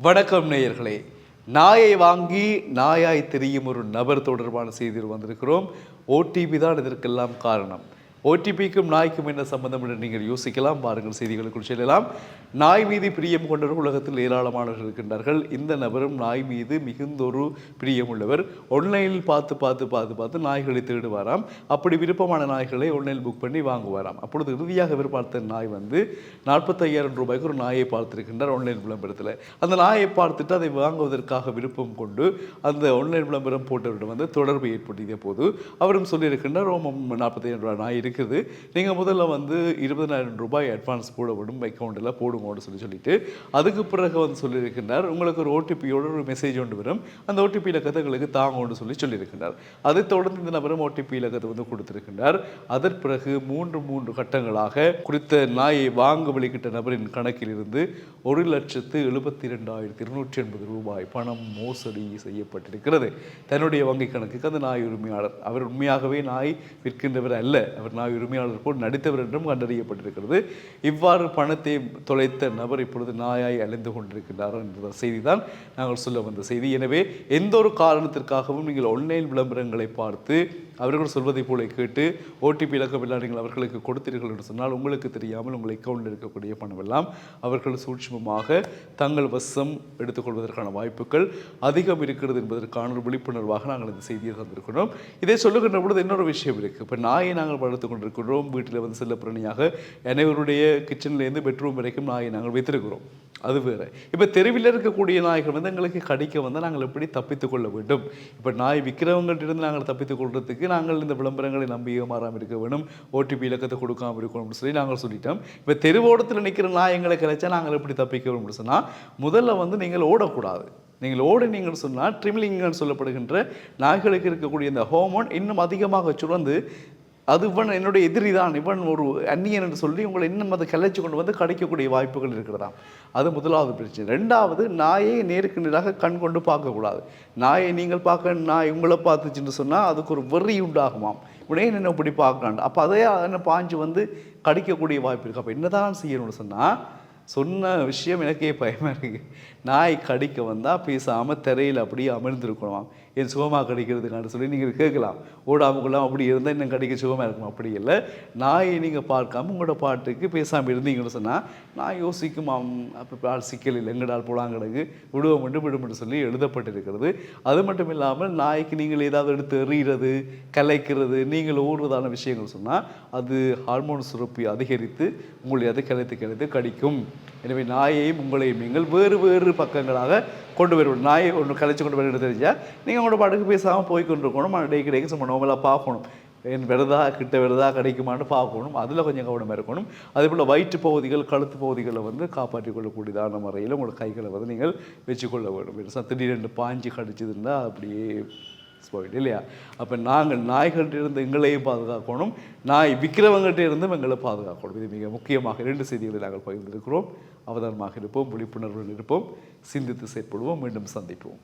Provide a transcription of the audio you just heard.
வணக்கம் நேயர்களே. நாயை வாங்கி நாயாய் தெரியும் ஒரு நபர் தொடர்பான செய்தியில் வந்திருக்கிறோம். ஓடிபி தான் இதற்கெல்லாம் காரணம். ஓடிபிக்கும் நாய்க்கும் என்ன சம்பந்தம் என்று நீங்கள் யோசிக்கலாம். பாருங்கள் செய்திகளுக்குள் செல்லலாம். நாய் மீது பிரியம் கொண்டவர் உலகத்தில் ஏராளமானவர்கள் இருக்கின்றார்கள். இந்த நபரும் நாய் மீது மிகுந்தொரு பிரியம் உள்ளவர். ஆன்லைனில் பார்த்து பார்த்து பார்த்து பார்த்து நாய்களை தேடுவாராம். அப்படி விருப்பமான நாய்களை ஆன்லைனில் புக் பண்ணி வாங்குவாராம். அப்பொழுது இறுதியாக இவர் பார்த்த நாய் வந்து நாற்பத்தையாயிரம் ரூபாய்க்கு ஒரு நாயை பார்த்திருக்கின்றார் ஆன்லைன் விளம்பரத்தில். அந்த நாயை பார்த்துட்டு அதை வாங்குவதற்காக விருப்பம் கொண்டு அந்த ஆன்லைன் விளம்பரம் போட்டவரிடம் வந்து தொடர்பு ஏற்படுத்திய போது அவரும் சொல்லியிருக்கின்றார் ரோமம் நாற்பத்தையாயிரம் ரூபாய் நாய் இருக்குது. நீங்கள் முதல்ல வந்து இருபதனாயிரம் ரூபாய் அட்வான்ஸ் போட விடும் அக்கௌண்ட்டில் போடுங்கன்னு சொல்லி சொல்லிட்டு அதுக்கு பிறகு வந்து சொல்லியிருக்கின்றார். உங்களுக்கு ஒரு ஓடிபியோட ஒரு மெசேஜ் ஒன்று வரும். அந்த ஓடிபி கதைகளுக்கு எங்களுக்கு தாங்கன்னு சொல்லி சொல்லியிருக்கின்றார். அதை தொடர்ந்து இந்த நபரும் ஓடிபி இலக்கத்தை வந்து கொடுத்திருக்கின்றார். அதன் பிறகு மூன்று மூன்று கட்டங்களாக குறித்த நாயை வாங்க வெளிக்கிட்ட நபரின் கணக்கில் இருந்து ஒரு லட்சத்து எழுபத்தி ரெண்டாயிரத்தி இருநூற்றி எண்பது ரூபாய் பணம் மோசடி செய்யப்பட்டிருக்கிறது. தன்னுடைய வங்கி கணக்குக்கு அந்த நாய் உரிமையாளர். அவர் உண்மையாகவே நாய் விற்கின்றவர் அல்ல. அவர் நாய் உரிமையாளர் போல் நடித்தவர் என்றும் கண்டறியப்பட்டிருக்கிறது. இவ்வாறு பணத்தை தொலைத்த நபர் இப்பொழுது நாயாய் அலைந்து கொண்டிருக்கின்றார் என்ற செய்தி தான் நாங்கள் சொல்ல வந்த செய்தி. எனவே எந்த ஒரு காரணத்திற்காகவும் நீங்கள் ஆன்லைன் விளம்பரங்களை பார்த்து அவர்கள் சொல்வதை போல கேட்டு ஓடிபி இலக்கமில்லா நீங்கள் அவர்களுக்கு கொடுத்தீர்கள் என்று சொன்னால் உங்களுக்கு தெரியாமல் உங்கள் அக்கௌண்டில் இருக்கக்கூடிய பணமெல்லாம் அவர்கள் சூட்சமமாக தங்கள் வசம் எடுத்துக்கொள்வதற்கான வாய்ப்புகள் அதிகம் இருக்கிறது என்பதற்கான ஒரு விழிப்புணர்வாக நாங்கள் இந்த செய்தியை தந்திருக்கிறோம். இதை சொல்லுகின்ற பொழுது இன்னொரு விஷயம் இருக்குது இப்போ நாயை நாங்கள் வளர்த்து கொண்டிருக்கிறோம் வீட்டில் வந்து செல்லப்பிரணியாக அனைவருடைய கிச்சன்லேருந்து பெட்ரூம் வரைக்கும் நாயை நாங்கள் வைத்திருக்கிறோம். அது வேறு. இப்போ தெருவில் இருக்கக்கூடிய நாய்கள் வந்து எங்களுக்கு கடிக்க வந்தால் நாங்கள் எப்படி தப்பித்துக்கொள்ள வேண்டும்? இப்போ நாய் விற்கிறவங்கள்ட்ட இருந்து நாங்கள் தப்பித்து கொள்றதுக்கு நாங்கள் இந்த விளம்பரங்களை நம்பி மாறாமல் இருக்க வேணும் ஓடிபி இலக்கத்தை கொடுக்காமல் இருக்கணும்னு சொல்லி நாங்கள் சொல்லிட்டோம். இப்போ தெருவோடத்தில் நிற்கிற நாயங்களை கிடைச்சா நாங்கள் எப்படி தப்பிக்க அப்படின்னு சொன்னால் முதல்ல வந்து நீங்கள் ஓடக்கூடாது. நீங்கள் ஓடினீங்கன்னு சொன்னால் ட்ரிமிலிங்கன்னு சொல்லப்படுகின்ற நாய்களுக்கு இருக்கக்கூடிய இந்த ஹோமோன் இன்னும் அதிகமாக சுரந்து அது இவன் என்னுடைய எதிரி தான். இவன் ஒரு அந்நியன் என்று சொல்லி உங்களை இன்னும் அதை கலைச்சு கொண்டு வந்து கிடைக்கக்கூடிய வாய்ப்புகள் இருக்கிறதாம். அது முதலாவது பிரச்சனை. ரெண்டாவது நாயை நேருக்கு நேராக கண் கொண்டு பார்க்கக்கூடாது. நாயை நீங்கள் பார்க்க நாய் உங்களை பார்த்துச்சுன்னு சொன்னால் அதுக்கு ஒரு வெறி உண்டாகுமாம். உடனே என்ன இப்படி பார்க்கலான் அப்போ அதே என்ன பாஞ்சு வந்து கடிக்கக்கூடிய வாய்ப்பு இருக்குது அப்போ என்னதான் செய்யணும்னு சொன்னால் சொன்ன விஷயம் எனக்கே பயமாக இருக்குது நாய் கடிக்க வந்தால் பேசாமல் திரையில் அப்படியே அமர்ந்திருக்கணுமாம். என் சுகமாக கடிக்கிறதுக்கான சொல்லி நீங்கள் கேட்கலாம். ஓடாமக்குள்ளாம் அப்படி இருந்தால் இன்னும் கடிக்க சுகமாக இருக்கும்? அப்படி இல்லை. நாயை நீங்கள் பார்க்காம உங்களோட பாட்டுக்கு பேசாமல் இருந்தீங்கன்னு சொன்னால் நான் யோசிக்குமாம் அப்போ ஆள் சிக்கல் இல்லை. எங்கடால் போலாங்கிறது விடுவோம் மட்டும் விடுமென்று சொல்லி எழுதப்பட்டிருக்கிறது. அது மட்டும் இல்லாமல் நாய்க்கு நீங்கள் ஏதாவது எடுத்து எறிகிறது கலைக்கிறது நீங்கள் ஓடுறதான விஷயங்கள் சொன்னால் அது ஹார்மோன் சுரப்பி அதிகரித்து உங்களை அதை கலைத்து கலைத்து கடிக்கும். எனவே நாயையும் உங்களையும் நீங்கள் வேறு வேறு பக்கங்களாக கொண்டு வருவோம் நாயை ஒன்று கலைச்சு கொண்டு வரணும் தெரிஞ்சால் நீங்கள் உங்களோட பாட்டுக்கு பேசாமல் போய் கொண்டு இருக்கணும் டேக்கு டேக்கு சும்மா நோமலாக பார்க்கணும். என் விரதா கிட்ட விரதா கிடைக்குமான்னு பார்க்கணும். அதில் கொஞ்சம் கவனமாக இருக்கணும். அதே போல் வயிற்று பகுதிகள் கழுத்து பகுதிகளை வந்து காப்பாற்றிக் கொள்ளக்கூடியதான முறையில் உங்களோட கைகளை வந்து நீங்கள் வச்சுக்கொள்ள வேண்டும். திடீரென்று பாஞ்சு கடிச்சதுன்னா அப்படியே போயிட்டு இல்லையா அப்போ நாங்கள் நாய்கள்கிட்ட இருந்து எங்களையும் பாதுகாக்கணும். நாய் விற்கிறவங்கள்ட்ட இருந்தும் எங்களை பாதுகாக்கணும். இது மிக முக்கியமாக இரண்டு செய்திகளை நாங்கள் பகிர்ந்திருக்கிறோம். அவதானமாக இருப்போம் விழிப்புணர்வுடன் இருப்போம். சிந்தித்து செயற்படுவோம். மீண்டும் சந்திப்போம்.